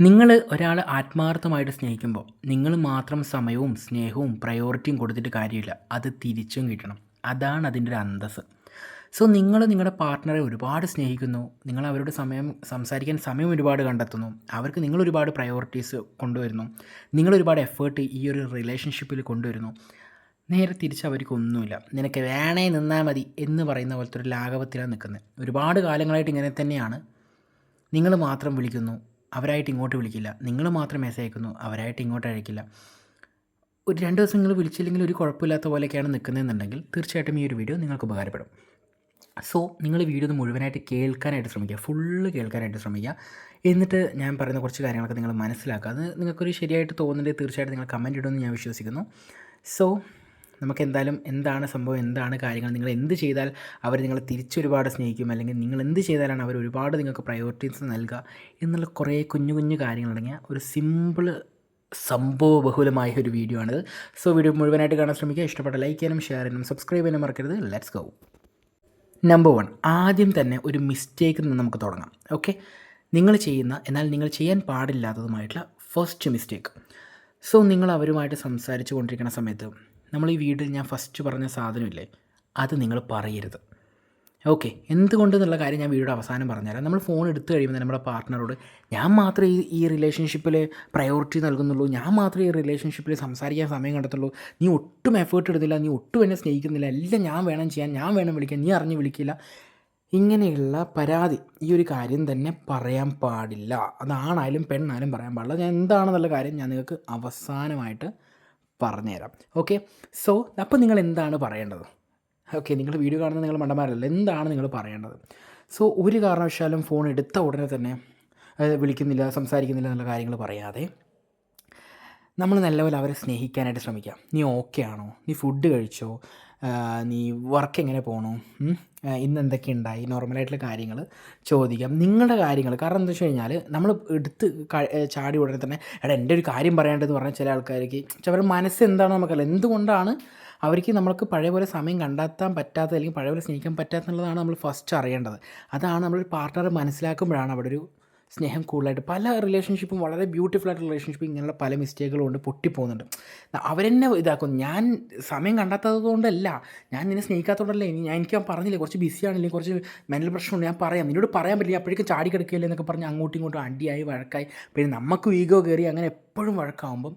നിങ്ങൾ ഒരാളെ ആത്മാർത്ഥമായിട്ട് സ്നേഹിക്കുമ്പോൾ നിങ്ങൾ മാത്രം സമയവും സ്നേഹവും പ്രയോറിറ്റിയും കൊടുത്തിട്ട് കാര്യമില്ല. അത് തിരിച്ചും കിട്ടണം. അതാണ് അതിന്റെ ഒരു അന്തസ്സ്. സോ നിങ്ങൾ നിങ്ങളുടെ പാർട്ട്ണറെ ഒരുപാട് സ്നേഹിക്കുന്നു. നിങ്ങൾ അവരോട് സമയം സംസാരിക്കാൻ സമയം ഒരുപാട് കണ്ടെത്തുന്നു. അവർക്ക് നിങ്ങൾ ഒരുപാട് പ്രയോറിറ്റീസ് കൊണ്ടുവരുന്നു. നിങ്ങൾ ഒരുപാട് എഫേർട്ട് ഈ ഒരു റിലേഷൻഷിപ്പിൽ കൊണ്ടുവരുന്നു. നേരെ തിരിച്ച് അവർക്കൊന്നുമില്ല നിനക്ക് വേണേ നിന്നാൽ മതി എന്ന് പറയുന്ന പോലത്തെ ഒരു ലാഘവത്തിലാണ് നിൽക്കുന്നത്. ഒരുപാട് കാലങ്ങളായിട്ട് ഇങ്ങനെ തന്നെയാണ്. നിങ്ങൾ മാത്രം വിളിക്കുന്നു. അവരായിട്ട് ഇങ്ങോട്ട് വിളിക്കില്ല. നിങ്ങൾ മാത്രം മെസ്സേജ് അയക്കുന്നു. അവരായിട്ട് ഇങ്ങോട്ട് അയക്കില്ല. ഒരു രണ്ട് ദിവസം നിങ്ങൾ വിളിച്ചില്ലെങ്കിൽ ഒരു കുഴപ്പമില്ലാത്ത പോലെയൊക്കെയാണ് നിൽക്കുന്നതെന്നുണ്ടെങ്കിൽ തീർച്ചയായിട്ടും ഈ ഒരു വീഡിയോ നിങ്ങൾക്ക് ഉപകാരപ്പെടും. സോ നിങ്ങൾ വീഡിയോ മുഴുവനായിട്ട് കേൾക്കാനായിട്ട് ശ്രമിക്കുക. ഫുള്ള് കേൾക്കാനായിട്ട് ശ്രമിക്കുക. എന്നിട്ട് ഞാൻ പറയുന്ന കുറച്ച് കാര്യങ്ങളൊക്കെ നിങ്ങൾ മനസ്സിലാക്കുക. അത് നിങ്ങൾക്കൊരു ശരിയായിട്ട് തോന്നുന്നുണ്ടെങ്കിൽ തീർച്ചയായിട്ടും നിങ്ങൾ കമന്റ് ഇടുമെന്ന് ഞാൻ വിശ്വസിക്കുന്നു. സോ നമുക്ക് എന്തായാലും എന്താണ് സംഭവം എന്താണ് കാര്യങ്ങൾ നിങ്ങൾ എന്ത് ചെയ്താൽ അവർ നിങ്ങളെ തിരിച്ചൊരുപാട് സ്നേഹിക്കും അല്ലെങ്കിൽ നിങ്ങൾ എന്ത് ചെയ്താലാണ് അവർ ഒരുപാട് നിങ്ങൾക്ക് പ്രയോറിറ്റീസ് നൽകുക എന്നുള്ള കുറേ കുഞ്ഞു കുഞ്ഞു കാര്യങ്ങളടങ്ങിയ ഒരു സിമ്പിൾ സംഭവ ബഹുലമായ ഒരു വീഡിയോ ആണിത്. സോ വീഡിയോ മുഴുവനായിട്ട് കാണാൻ ശ്രമിക്കുക. ഇഷ്ടപ്പെട്ട ലൈക്ക് ചെയ്യാനും ഷെയർ ചെയ്യാനും സബ്സ്ക്രൈബ് ചെയ്യാനും മറക്കരുത്. ലെറ്റ്സ് ഗോ നമ്പർ വൺ ആദ്യം തന്നെ ഒരു മിസ്റ്റേക്കിൽ നിന്ന് നമുക്ക് തുടങ്ങാം. ഓക്കെ നിങ്ങൾ ചെയ്യുന്ന എന്നാൽ നിങ്ങൾ ചെയ്യാൻ പാടില്ലാത്തതുമായിട്ടുള്ള ഫസ്റ്റ് മിസ്റ്റേക്ക് സോ നിങ്ങൾ അവരുമായിട്ട് സംസാരിച്ചു കൊണ്ടിരിക്കുന്ന സമയത്ത് നമ്മൾ ഈ വീഡിയോയിൽ ഞാൻ ഫസ്റ്റ് പറഞ്ഞ സാധനമില്ലേ അത് നിങ്ങൾ പറയരുത്. ഓക്കെ എന്തുകൊണ്ടെന്നുള്ള കാര്യം ഞാൻ വീഡിയോയുടെ അവസാനം പറഞ്ഞുതരാം. നമ്മൾ ഫോൺ എടുത്തു കഴിയുമ്പോൾ നമ്മുടെ പാർട്ട്ണറോട് ഞാൻ മാത്രമേ ഈ ഈ റിലേഷൻഷിപ്പിൽ പ്രയോറിറ്റി നൽകുന്നുള്ളൂ. ഞാൻ മാത്രമേ ഈ റിലേഷൻഷിപ്പിൽ സംസാരിക്കാൻ സമയം കണ്ടെത്തുള്ളൂ. നീ ഒട്ടും എഫേർട്ട് എടുത്തില്ല. നീ ഒട്ടും എന്നെ സ്നേഹിക്കുന്നില്ല. എല്ലാം ഞാൻ വേണം ചെയ്യാൻ ഞാൻ വേണം വിളിക്കാൻ. നീ അറിഞ്ഞ് വിളിക്കില്ല. ഇങ്ങനെയുള്ള പരാതി ഈ ഒരു കാര്യം തന്നെ പറയാൻ പാടില്ല. അതാണായാലും പെണ്ണായാലും പറയാൻ പാടില്ല. ഞാൻ എന്താണെന്നുള്ള കാര്യം ഞാൻ നിങ്ങൾക്ക് അവസാനമായിട്ട് പറഞ്ഞുതരാം. ഓക്കെ സോ അപ്പോൾ നിങ്ങൾ എന്താണ് പറയേണ്ടത്? ഓക്കെ നിങ്ങൾ വീഡിയോ കാണുന്ന നിങ്ങൾ മണ്ടന്മാരല്ല. എന്താണ് നിങ്ങൾ പറയേണ്ടത്? സോ ഒരു കാരണവശാലും ഫോൺ എടുത്ത ഉടനെ തന്നെ വിളിക്കുന്നില്ല സംസാരിക്കുന്നില്ല എന്നുള്ള കാര്യങ്ങൾ പറയാതെ നമ്മൾ നല്ലപോലെ അവരെ സ്നേഹിക്കാനായിട്ട് ശ്രമിക്കാം. നീ ഓക്കെ ആണോ? നീ ഫുഡ് കഴിച്ചോ? നീ വർക്ക് എങ്ങനെ പോകണു ഇന്ന് എന്തൊക്കെ ഉണ്ടായി നോർമലായിട്ടുള്ള കാര്യങ്ങൾ ചോദിക്കാം. നിങ്ങളുടെ കാര്യങ്ങൾ കാരണം എന്താ വെച്ച് കഴിഞ്ഞാൽ നമ്മൾ എടുത്ത് ചാടി ഉടനെ തന്നെ എടാ എന്റെ ഒരു കാര്യം പറയേണ്ടതെന്ന് പറഞ്ഞാൽ ചില ആൾക്കാർക്ക് പക്ഷെ അവരുടെ മനസ്സ് എന്താണെന്ന് നമുക്കറിയില്ല. എന്തുകൊണ്ടാണ് അവർക്ക് നമ്മൾക്ക് പഴയ പോലെ സമയം കണ്ടെത്താൻ പറ്റാത്ത അല്ലെങ്കിൽ പഴയ പോലെ സ്നേഹിക്കാൻ പറ്റാത്ത എന്നുള്ളതാണ് നമ്മൾ ഫസ്റ്റ് അറിയേണ്ടത്. അതാണ് നമ്മൾ പാർട്ട്ണർ മനസ്സിലാക്കുമ്പോഴാണ് അവിടെ ഒരു സ്നേഹം കൂടുതലായിട്ട്. പല റിലേഷൻഷിപ്പും വളരെ ബ്യൂട്ടിഫുൾ ആയിട്ടുള്ള റിലേഷൻഷിപ്പ് ഇങ്ങനെയുള്ള പല മിസ്റ്റേക്കുകളും കൊണ്ട് പൊട്ടിപ്പോകുന്നുണ്ട്. അവരെന്നെ ഇതാക്കും. ഞാൻ സമയം കണ്ടെത്താത്തത് കൊണ്ടല്ല. ഞാൻ നിന്നെ സ്നേഹിക്കാത്തതുകൊണ്ടല്ല. ഇനി ഞാൻ എനിക്ക് പറഞ്ഞില്ല കുറച്ച് ആണല്ലേ കുറച്ച് മെന്റൽ പ്രശ്നമുണ്ട് ഞാൻ പറയാം. നിന്നോട് പറയാൻ പറ്റില്ല. അപ്പോഴേക്കും ചാടി കിടക്കുകയല്ലേ എന്നൊക്കെ പറഞ്ഞ് അങ്ങോട്ടും ഇങ്ങോട്ടും അടിയായി വഴക്കായി. പിന്നെ നമുക്ക് ഈഗോ കയറി അങ്ങനെ എപ്പോഴും വഴക്കാവുമ്പം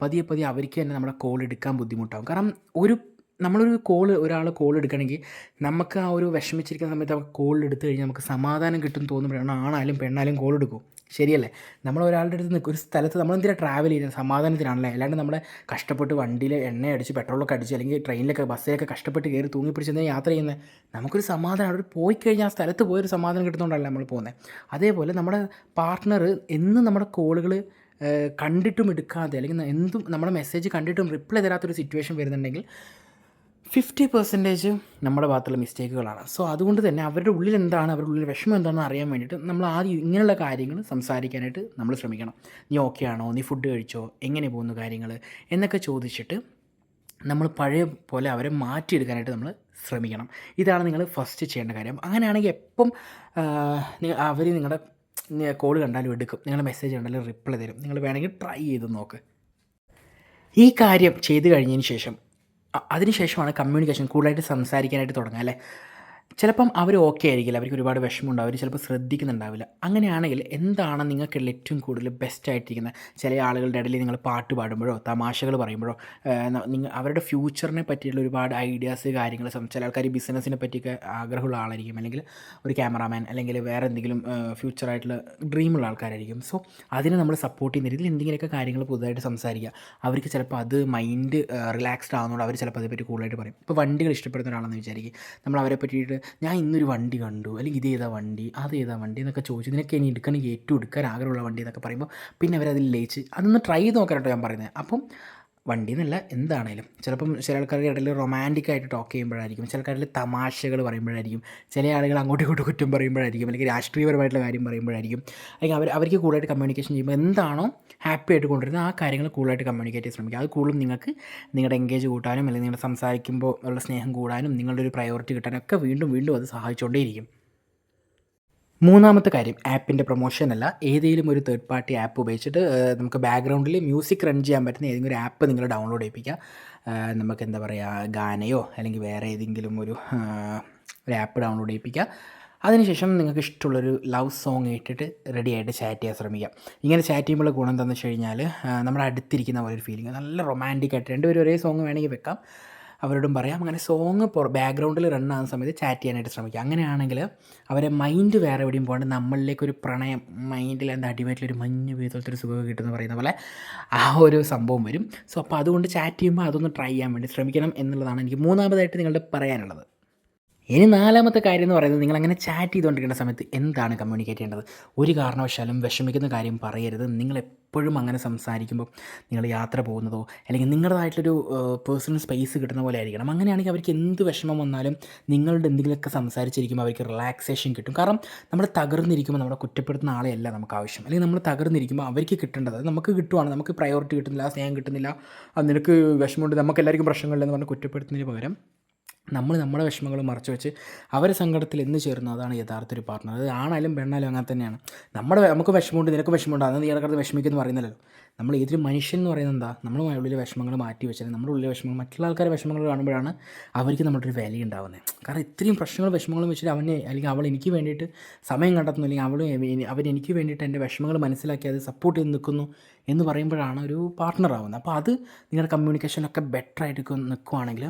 പതിയെ പതിയെ അവർക്ക് തന്നെ നമ്മുടെ കോൾ എടുക്കാൻ ബുദ്ധിമുട്ടാകും കാരണം ഒരു നമ്മളൊരു കോൾ ഒരാൾ കോൾ എടുക്കണമെങ്കിൽ നമുക്ക് ആ ഒരു വിഷമിച്ചിരിക്കുന്ന സമയത്ത് നമുക്ക് കോൾ എടുത്തു കഴിഞ്ഞാൽ നമുക്ക് സമാധാനം കിട്ടും തോന്നുമ്പോഴാണ് ആണായാലും പെണ്ണായാലും കോൾ എടുക്കും. ശരിയല്ലേ? നമ്മൾ ഒരാളുടെ അടുത്ത് നിൽക്കും. ഒരു സ്ഥലത്ത് നമ്മൾ എന്തിനാണ് ട്രാവൽ ചെയ്യുന്നത്? സമാധാനത്തിനാണല്ലേ? അല്ലാണ്ട് നമ്മളെ കഷ്ടപ്പെട്ട് വണ്ടിയിൽ എണ്ണ അടിച്ച് പെട്രോളൊക്കെ അടിച്ച് അല്ലെങ്കിൽ ട്രെയിനിലൊക്കെ ബസ്സിലൊക്കെ കഷ്ടപ്പെട്ട് കയറി തൂങ്ങി പിടിച്ചെന്ന് യാത്ര ചെയ്യുന്നത് നമുക്കൊരു സമാധാനം. അവിടെ പോയി കഴിഞ്ഞാൽ ആ സ്ഥലത്ത് പോയൊരു സമാധാനം കിട്ടുന്നതുകൊണ്ടല്ല നമ്മൾ പോകുന്നത് അതേപോലെ നമ്മുടെ പാർട്ട്ണർ എന്നും നമ്മുടെ കോളുകൾ കണ്ടിട്ടും എടുക്കാതെ അല്ലെങ്കിൽ എന്തും നമ്മുടെ മെസ്സേജ് കണ്ടിട്ടും റിപ്ലൈ തരാത്തൊരു സിറ്റുവേഷൻ വരുന്നുണ്ടെങ്കിൽ ഫിഫ്റ്റി പെർസെന്റേജ് നമ്മുടെ ഭാഗത്തുള്ള മിസ്റ്റേക്കുകളാണ്. സോ അതുകൊണ്ട് തന്നെ അവരുടെ ഉള്ളിൽ എന്താണ് അവരുടെ ഉള്ളിൽ വിഷമം എന്താണെന്ന് അറിയാൻ വേണ്ടിയിട്ട് നമ്മൾ ആദ്യം ഇങ്ങനെയുള്ള കാര്യങ്ങൾ സംസാരിക്കാനായിട്ട് നമ്മൾ ശ്രമിക്കണം. നീ ഓക്കെ ആണോ? നീ ഫുഡ് കഴിച്ചോ? എങ്ങനെ പോകുന്നു കാര്യങ്ങൾ? എന്നൊക്കെ ചോദിച്ചിട്ട് നമ്മൾ പഴയ പോലെ അവരെ മാറ്റിയെടുക്കാനായിട്ട് നമ്മൾ ശ്രമിക്കണം. ഇതാണ് നിങ്ങൾ ഫസ്റ്റ് ചെയ്യേണ്ട കാര്യം. അങ്ങനെയാണെങ്കിൽ എപ്പം അവർ നിങ്ങളുടെ കോൾ കണ്ടാലും എടുക്കും. നിങ്ങളുടെ മെസ്സേജ് കണ്ടാലും റിപ്ലൈ തരും. നിങ്ങൾ വേണമെങ്കിൽ ട്രൈ ചെയ്ത് നോക്ക്. ഈ കാര്യം ചെയ്തു കഴിഞ്ഞതിന് ശേഷം അതിനുശേഷമാണ് കമ്മ്യൂണിക്കേഷൻ കൂടുതലായിട്ട് സംസാരിക്കാനായിട്ട് തുടങ്ങുക അല്ലേ? ചിലപ്പം അവർ ഓക്കെ ആയിരിക്കില്ല. അവർക്ക് ഒരുപാട് വിഷമമുണ്ടാവും. അവർ ചിലപ്പോൾ ശ്രദ്ധിക്കുന്നുണ്ടാവില്ല. അങ്ങനെയാണെങ്കിൽ എന്താണ് നിങ്ങൾക്കുള്ള ഏറ്റവും കൂടുതൽ ബെസ്റ്റ് ആയിട്ടിരിക്കുന്നത്? ചില ആളുകളുടെ ഇടയിൽ നിങ്ങൾ പാട്ട് പാടുമ്പോഴോ തമാശകൾ പറയുമ്പോഴോ നിങ്ങൾ അവരുടെ ഫ്യൂച്ചറിനെ പറ്റിയുള്ള ഒരുപാട് ഐഡിയാസ് കാര്യങ്ങൾ ചില ആൾക്കാർ ബിസിനസ്സിനെ പറ്റിയൊക്കെ ആഗ്രഹമുള്ള ആളായിരിക്കും. അല്ലെങ്കിൽ ഒരു ക്യാമറാമാൻ അല്ലെങ്കിൽ വേറെ എന്തെങ്കിലും ഫ്യൂച്ചറായിട്ടുള്ള ഡ്രീമുള്ള ആൾക്കാരായിരിക്കും. സോ അതിനെ നമ്മൾ സപ്പോർട്ട് ചെയ്യുന്ന രീതിയിൽ എന്തെങ്കിലുമൊക്കെ കാര്യങ്ങൾ പുതുതായിട്ട് സംസാരിക്കുക. അവർക്ക് ചിലപ്പോൾ അത് മൈൻഡ് റിലാക്സ്ഡ് ആകുന്നതുകൊണ്ട് അവർ ചിലപ്പോൾ അതേപ്പറ്റി കൂടുതലായിട്ട് പറയും. ഇപ്പോൾ വണ്ടികൾ ഇഷ്ടപ്പെടുന്ന ഒരാളെന്ന് വിചാരിക്കും നമ്മൾ അവരെ പറ്റിയിട്ട് ഞാൻ ഇന്നൊരു വണ്ടി കണ്ടു. അല്ലെങ്കിൽ ഇതേതാ വണ്ടി അതേതാ വണ്ടി എന്നൊക്കെ ചോദിച്ചു. നിനക്ക് ഇനി എടുക്കണമെങ്കിൽ ഏറ്റവും എടുക്കാൻ ആഗ്രഹമുള്ള വണ്ടി എന്നൊക്കെ പറയുമ്പോൾ പിന്നെ അവരതിൽ ലയിച്ച്. അതൊന്ന് ട്രൈ ചെയ്ത് നോക്കാനായിട്ടോ ഞാൻ പറയുന്നത് അപ്പം വണ്ടി എന്നല്ല എന്താണേലും. ചിലപ്പം ചില ആൾക്കാരുടെ ഇടയിൽ റൊമാന്റിക് ആയിട്ട് ടോക്ക് ചെയ്യുമ്പോഴായിരിക്കും. ചില ആൾക്കാരിൽ തമാശകൾ പറയുമ്പോഴായിരിക്കും. ചില ആളുകൾ അങ്ങോട്ടും ഇങ്ങോട്ടും കുറ്റം പറയുമ്പോഴായിരിക്കും. അല്ലെങ്കിൽ രാഷ്ട്രീയപരമായിട്ടുള്ള കാര്യം പറയുമ്പോഴായിരിക്കും. അല്ലെങ്കിൽ അവർ അവർക്ക് കൂടുതലായിട്ട് കമ്മ്യൂണിക്കേഷൻ ചെയ്യുമ്പോൾ എന്താണോ ഹാപ്പി ആയിട്ട് കൊണ്ടുവരുന്നത് ആ കാര്യങ്ങൾ കൂടുതലായിട്ട് കമ്മ്യൂണിക്കേറ്റ് ചെയ്യാൻ ശ്രമിക്കുക. അത് കൂടുതലും നിങ്ങൾക്ക് നിങ്ങളുടെ എൻഗേജ് കൂട്ടാനും അല്ലെങ്കിൽ നിങ്ങൾ സംസാരിക്കുമ്പോൾ ഉള്ള സ്നേഹം കൂടാനും നിങ്ങളുടെ ഒരു പ്രയോറിറ്റി കിട്ടാനും ഒക്കെ വീണ്ടും വീണ്ടും അത് സഹായിച്ചുകൊണ്ടേയിരിക്കും. മൂന്നാമത്തെ കാര്യം ആപ്പിന്റെ പ്രൊമോഷൻ അല്ല. ഏതെങ്കിലും ഒരു തേർഡ് പാർട്ടി ആപ്പ് ഉപയോഗിച്ചിട്ട് നമുക്ക് ബാക്ക്ഗ്രൗണ്ടിൽ മ്യൂസിക് റൺ ചെയ്യാൻ പറ്റുന്ന ഏതെങ്കിലും ഒരു ആപ്പ് നിങ്ങൾ ഡൗൺലോഡ് ചെയ്യിപ്പിക്കുക. നമുക്ക് എന്താ പറയുക ഗാനയോ അല്ലെങ്കിൽ വേറെ ഏതെങ്കിലും ഒരു ആപ്പ് ഡൗൺലോഡ് ചെയ്യിപ്പിക്കുക. അതിനുശേഷം നിങ്ങൾക്ക് ഇഷ്ടമുള്ളൊരു ലവ് സോങ് ഇട്ടിട്ട് റെഡി ആയിട്ട് ചാറ്റ് ചെയ്യാൻ ശ്രമിക്കാം ഇങ്ങനെ ചാറ്റ് ചെയ്യുമ്പോൾ ഗുണം എന്താണെന്ന് വെച്ച് കഴിഞ്ഞാൽ നമ്മുടെ അടുത്തിരിക്കുന്ന പോലെ ഒരു ഫീലിംഗ് നല്ല റൊമാന്റിക് ആയിട്ട് രണ്ടുപേരും ഒരേ സോങ് വേണമെങ്കിൽ വെക്കാം. അവരോടും പറയാം. അങ്ങനെ സോങ് ബാക്ക്ഗ്രൗണ്ടിൽ റൺ ആകുന്ന സമയത്ത് ചാറ്റ് ചെയ്യാനായിട്ട് ശ്രമിക്കുക അങ്ങനെയാണെങ്കിൽ അവരെ മൈൻഡ് വേറെ എവിടെയും പോകാണ്ട് നമ്മളിലേക്ക് ഒരു പ്രണയം മൈൻഡിൽ എന്താ ഒരു മഞ്ഞ് വീതത്തെ ഒരു സുഖം കിട്ടുമെന്ന് പറയുന്ന പോലെ ആ ഒരു സംഭവം വരും. സോ അപ്പോൾ അതുകൊണ്ട് ചാറ്റ് ചെയ്യുമ്പോൾ അതൊന്ന് ട്രൈ ചെയ്യാൻ വേണ്ടി ശ്രമിക്കണം എന്നുള്ളതാണ് എനിക്ക് മൂന്നാമതായിട്ട് നിങ്ങളുടെ പറയാനുള്ളത്. ഇനി നാലാമത്തെ കാര്യം എന്ന് പറയുന്നത് നിങ്ങൾ അങ്ങനെ ചാറ്റ് ചെയ്തുകൊണ്ടിരിക്കുന്ന സമയത്ത് എന്താണ് കമ്മ്യൂണിക്കേറ്റ് ചെയ്യേണ്ടത്? ഒരു കാരണവശാലും വിഷമിക്കുന്ന കാര്യം പറയരുത്. നിങ്ങൾ എപ്പോഴും അങ്ങനെ സംസാരിക്കുമ്പോൾ നിങ്ങൾ യാത്ര പോകുന്നതോ അല്ലെങ്കിൽ നിങ്ങളുടേതായിട്ടൊരു പേഴ്സണൽ സ്പേസ് കിട്ടുന്ന പോലെ ആയിരിക്കണം. അങ്ങനെയാണെങ്കിൽ അവർക്ക് എന്ത് വിഷമം വന്നാലും നിങ്ങളുടെ എന്തെങ്കിലുമൊക്കെ സംസാരിച്ചിരിക്കുമ്പോൾ അവർക്ക് റിലാക്സേഷൻ കിട്ടും. കാരണം നമ്മൾ തകർന്നിരിക്കുമ്പോൾ നമ്മളെ കുറ്റപ്പെടുത്തുന്ന ആളെയല്ല നമുക്ക് ആവശ്യം. അല്ലെങ്കിൽ നമ്മൾ തകർന്നിരിക്കുമ്പോൾ അവർക്ക് കിട്ടേണ്ടത് അത് നമുക്ക് കിട്ടുവാണ്. നമുക്ക് പ്രയോറിറ്റി കിട്ടുന്നില്ല സ്നേഹം കിട്ടുന്നില്ല നിനക്ക് വിഷമമുണ്ട് നമുക്ക് എല്ലാവർക്കും പ്രശ്നങ്ങളില്ലെന്ന് പറഞ്ഞ് കുറ്റപ്പെടുത്തുന്നതിന് പകരം നമ്മൾ നമ്മുടെ വിഷമങ്ങൾ മറച്ചു വെച്ച് അവരെ സങ്കടത്തിൽ എന്ന് ചേരുന്നു. അതാണ് യഥാർത്ഥ ഒരു പാർട്ട്ണർ അത് ആണായാലും പെണ്ണായാലും അങ്ങനെ തന്നെയാണ്. നമ്മുടെ നമുക്ക് വിഷമമുണ്ട് നിനക്ക് വിഷമമുണ്ട്. അന്ന് നീ ഇടക്കിടത്ത് വിഷമിക്കുന്നു പറയുന്നില്ലല്ലോ നമ്മൾ ഏതൊരു മനുഷ്യൻ എന്ന് പറയുന്നത് എന്താ? നമ്മൾ ഉള്ളിലെ വിഷമങ്ങൾ മാറ്റി വെച്ചാൽ നമ്മുടെ ഉള്ളിലെ വിഷമങ്ങൾ മറ്റുള്ള ആൾക്കാരെ വിഷമങ്ങൾ കാണുമ്പോഴാണ് അവർക്ക് നമ്മുടെ ഒരു വില ഉണ്ടാവുന്നത്. കാരണം ഇത്രയും പ്രശ്നങ്ങളും വിഷമങ്ങളും വെച്ചിട്ട് അവനെ അല്ലെങ്കിൽ അവൾ എനിക്ക് വേണ്ടിയിട്ട് സമയം കണ്ടെത്തുന്നു അല്ലെങ്കിൽ അവൾ അവൻ എനിക്ക് വേണ്ടിയിട്ട് എന്റെ വിഷമങ്ങൾ മനസ്സിലാക്കി അത് സപ്പോർട്ട് ചെയ്ത് നിൽക്കുന്നു എന്ന് പറയുമ്പോഴാണ് ഒരു പാർട്ട്ണർ ആവുന്നത്. അപ്പോൾ അത് നിങ്ങളുടെ കമ്മ്യൂണിക്കേഷനൊക്കെ ബെറ്റർ ആയിട്ട് നിൽക്കുവാണെങ്കിൽ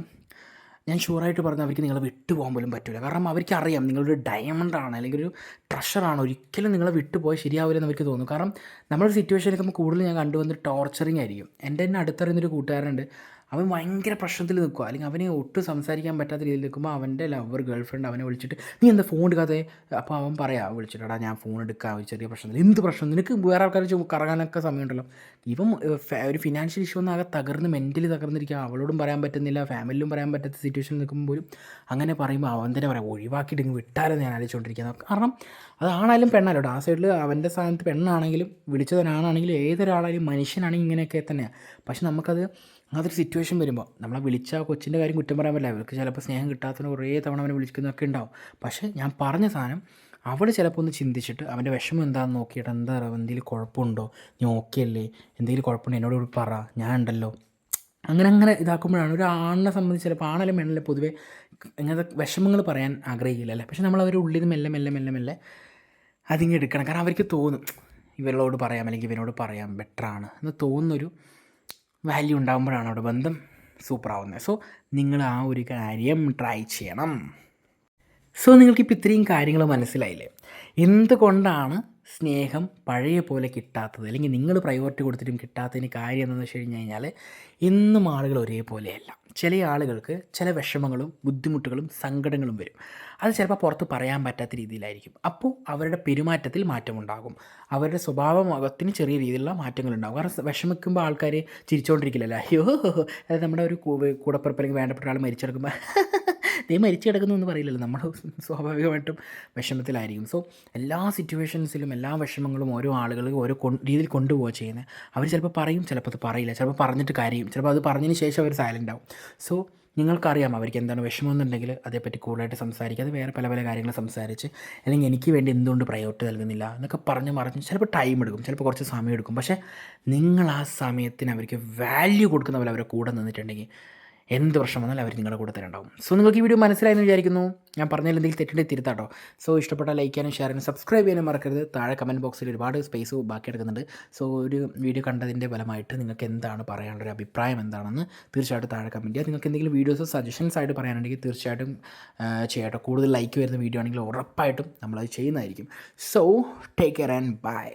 ഞാൻ ഷുവറായിട്ട് പറഞ്ഞു അവർക്ക് നിങ്ങളെ വിട്ടുപോകാൻ പോലും പറ്റില്ല കാരണം അവർക്ക് അറിയാം നിങ്ങളൊരു ആണ് അല്ലെങ്കിൽ ഒരു ട്രഷറാണ് ഒരിക്കലും നിങ്ങളെ വിട്ടുപോയാൽ ശരിയാവില്ലെന്ന് അവർക്ക് തോന്നും. കാരണം നമ്മുടെ സിറ്റുവേഷനിൽ നമുക്ക് കൂടുതൽ ഞാൻ കണ്ടുവന്ന് ടോർച്ചറിങ് ആയിരിക്കും. എന്റെ തന്നെ അടുത്തറിയുന്നൊരു കൂട്ടുകാരുണ്ട് അവൻ ഭയങ്കര പ്രശ്നത്തിൽ നിൽക്കുക അല്ലെങ്കിൽ അവന് ഒട്ടും സംസാരിക്കാൻ പറ്റാത്ത രീതിയിൽ നിൽക്കുമ്പോൾ അവന്റെ ലവർ ഗേൾ ഫ്രണ്ട് അവനെ വിളിച്ചിട്ട് നീ എന്താ ഫോൺ എടുക്കാതെ അപ്പോൾ അവൻ പറയാം വിളിച്ചിട്ടാ ഞാൻ ഫോൺ എടുക്കാം ചെറിയ പ്രശ്നത്തിൽ എന്ത് പ്രശ്നം? നിനക്ക് വേറെ ആൾക്കാർ കറങ്ങാനൊക്കെ സമയമുണ്ടല്ലോ. ഇവൻ ഒരു ഫിനാൻഷ്യൽ ഇഷ്യൂ ഒന്നും ആകെ തകർന്ന് മെന്റലി തകർന്നിരിക്കുക അവളോടും പറയാൻ പറ്റുന്നില്ല ഫാമിലിയിലും പറയാൻ പറ്റാത്ത സിറ്റുവേഷൻ നിൽക്കുമ്പോൾ അങ്ങനെ പറയുമ്പോൾ അവൻ തന്നെ പറയാം ഒഴിവാക്കിയിട്ട് ഇങ്ങ് വിട്ടാലും ഞാൻ ആലോചിച്ചുകൊണ്ടിരിക്കുന്നത് കാരണം അത് പെണ്ണല്ലോ. ആ സൈഡിൽ അവന്റെ സ്ഥാനത്ത് പെണ്ണാണെങ്കിലും വിളിച്ചവനാണെങ്കിലും ഏതൊരാളായാലും മനുഷ്യനാണെങ്കിൽ ഇങ്ങനെയൊക്കെ തന്നെയാണ് പക്ഷെ നമുക്കത് അതൊരു സിറ്റുവേഷൻ വരുമ്പോൾ നമ്മളെ വിളിച്ച ആ കൊച്ചിന്റെ കാര്യം കുറ്റം പറയാൻ പറ്റില്ല. അവർക്ക് ചിലപ്പോൾ സ്നേഹം കിട്ടാത്തതിന് കുറേ തവണ അവനെ വിളിക്കുന്നതൊക്കെ ഉണ്ടാവും. പക്ഷേ ഞാൻ പറഞ്ഞ സാധനം അവൾ ചിലപ്പോൾ ഒന്ന് ചിന്തിച്ചിട്ട് അവന്റെ വിഷമം എന്താണെന്ന് നോക്കിയിട്ട് എന്താ പറയുക എന്തെങ്കിലും കുഴപ്പമുണ്ടോ? നീ ഓക്കെ അല്ലേ? എന്തെങ്കിലും കുഴപ്പമുണ്ടോ? എന്നോട് പറ. ഞാൻ ഉണ്ടല്ലോ. അങ്ങനെ അങ്ങനെ ഇതാക്കുമ്പോഴാണ് ഒരു ആണിനെ സംബന്ധിച്ച് ചിലപ്പോൾ ആണല്ലേ മെണ്ണല്ലേ പൊതുവേ ഇങ്ങനത്തെ വിഷമങ്ങൾ പറയാൻ ആഗ്രഹിക്കില്ല അല്ലേ? പക്ഷെ നമ്മൾ അവരുടെ ഉള്ളിൽ മെല്ലെ മെല്ലെ മെല്ലെ മെല്ലെ അതിങ്ങ് എടുക്കണം. കാരണം അവർക്ക് തോന്നും ഇവരോട് പറയാം അല്ലെങ്കിൽ ഇവനോട് പറയാം ബെറ്ററാണ് എന്ന് തോന്നുന്നൊരു വാല്യൂ ഉണ്ടാകുമ്പോഴാണ് അവിടെ ബന്ധം സൂപ്പറാവുന്നത് സോ നിങ്ങൾ ആ ഒരു കാര്യം ട്രൈ ചെയ്യണം. സോ നിങ്ങൾക്കിപ്പോൾ ഇത്രയും കാര്യങ്ങൾ മനസ്സിലായില്ലേ? എന്തുകൊണ്ടാണ് സ്നേഹം പഴയ പോലെ കിട്ടാത്തത്? അല്ലെങ്കിൽ നിങ്ങൾ പ്രയോറിറ്റി കൊടുത്തിട്ടും കിട്ടാത്തതിന് കാര്യം എന്താണെന്ന് വെച്ച് കഴിഞ്ഞ് കഴിഞ്ഞാൽ എന്നും ആളുകൾ ഒരേപോലെയല്ല. ചില ആളുകൾക്ക് ചില വിഷമങ്ങളും ബുദ്ധിമുട്ടുകളും സങ്കടങ്ങളും വരും. അത് ചിലപ്പോൾ പുറത്ത് പറയാൻ പറ്റാത്ത രീതിയിലായിരിക്കും. അപ്പോൾ അവരുടെ പെരുമാറ്റത്തിൽ മാറ്റമുണ്ടാകും. അവരുടെ സ്വഭാവത്തിന് ചെറിയ രീതിയിലുള്ള മാറ്റങ്ങളുണ്ടാകും. കാരണം വിഷമിക്കുമ്പോൾ ആൾക്കാർ ചിരിച്ചുകൊണ്ടിരിക്കില്ലല്ലോ അയ്യോ അതായത് നമ്മുടെ ഒരു കൂടപ്പുറപ്പിലേക്ക് വേണ്ടപ്പെട്ട ആൾ മരിച്ചെടുക്കുമ്പോൾ ദേ മരിച്ചു കിടക്കുന്നു എന്ന് പറയില്ലല്ലോ. നമ്മൾ സ്വാഭാവികമായിട്ടും വിഷമത്തിലായിരിക്കും. സോ എല്ലാ സിറ്റുവേഷൻസിലും എല്ലാ വിഷമങ്ങളും ഓരോ ആളുകൾ ഓരോ രീതിയിൽ കൊണ്ടുപോവുക ചെയ്യുന്നത്. അവർ ചിലപ്പോൾ പറയും ചിലപ്പോൾ അത് പറയില്ല. ചിലപ്പോൾ പറഞ്ഞിട്ട് കാര്യം. ചിലപ്പോൾ അത് പറഞ്ഞതിന് ശേഷം അവർ സൈലന്റ് ആവും. സോ നിങ്ങൾക്കറിയാം അവർക്ക് എന്താണ് വിഷമം എന്നുണ്ടെങ്കിൽ അതേപ്പറ്റി കൂടുതലായിട്ട് സംസാരിക്കാതെ വേറെ പല പല കാര്യങ്ങൾ സംസാരിച്ച് അല്ലെങ്കിൽ എനിക്ക് വേണ്ടി എന്തുകൊണ്ട് പ്രയോറിറ്റി നൽകുന്നില്ല എന്നൊക്കെ പറഞ്ഞ് മറിഞ്ഞ് ചിലപ്പോൾ ടൈം എടുക്കും ചിലപ്പോൾ കുറച്ച് സമയം എടുക്കും. പക്ഷേ നിങ്ങൾ ആ സമയത്തിന് അവർക്ക് വാല്യൂ കൊടുക്കുന്ന പോലെ അവരെ കൂടെ നിന്നിട്ടുണ്ടെങ്കിൽ എന്ത് പ്രശ്നം വന്നാലും അവർ നിങ്ങളുടെ കൂടെ തന്നെ ഉണ്ടാവും. സോ നിങ്ങൾക്ക് ഈ വീഡിയോ മനസ്സിലായെന്ന് വിചാരിക്കുന്നു. ഞാൻ പറഞ്ഞതിൽ എന്തെങ്കിലും തെറ്റുണ്ടെങ്കിൽ തിരുത്താട്ടോ സോ ഇഷ്ടപ്പെട്ടാൽ ലൈക്ക് ചെയ്യാനും ഷെയർ ചെയ്യാനും സബ്സ്ക്രൈബ് ചെയ്യാനും മറക്കരുത്. താഴെ കമന്റ് ബോക്സിൽ ഒരുപാട് സ്പേസ് ബാക്കി എടുക്കുന്നുണ്ട് സോ ഒരു വീഡിയോ കണ്ടതിന്റെ ഫലമായിട്ട് നിങ്ങൾക്ക് എന്താണ് പറയാനുള്ള ഒരു അഭിപ്രായം എന്താണെന്ന് തീർച്ചയായിട്ടും താഴെ കമന്റ് ചെയ്യുക നിങ്ങൾക്ക് എന്തെങ്കിലും വീഡിയോസ് സജഷൻസ് ആയിട്ട് പറയാനുണ്ടെങ്കിൽ തീർച്ചയായിട്ടും ചെയ്യാട്ടോ കൂടുതൽ ലൈക്ക് വരുന്ന വീഡിയോ ആണെങ്കിൽ ഉറപ്പായിട്ടും നമ്മളത് ചെയ്യുന്നതായിരിക്കും. So take care and bye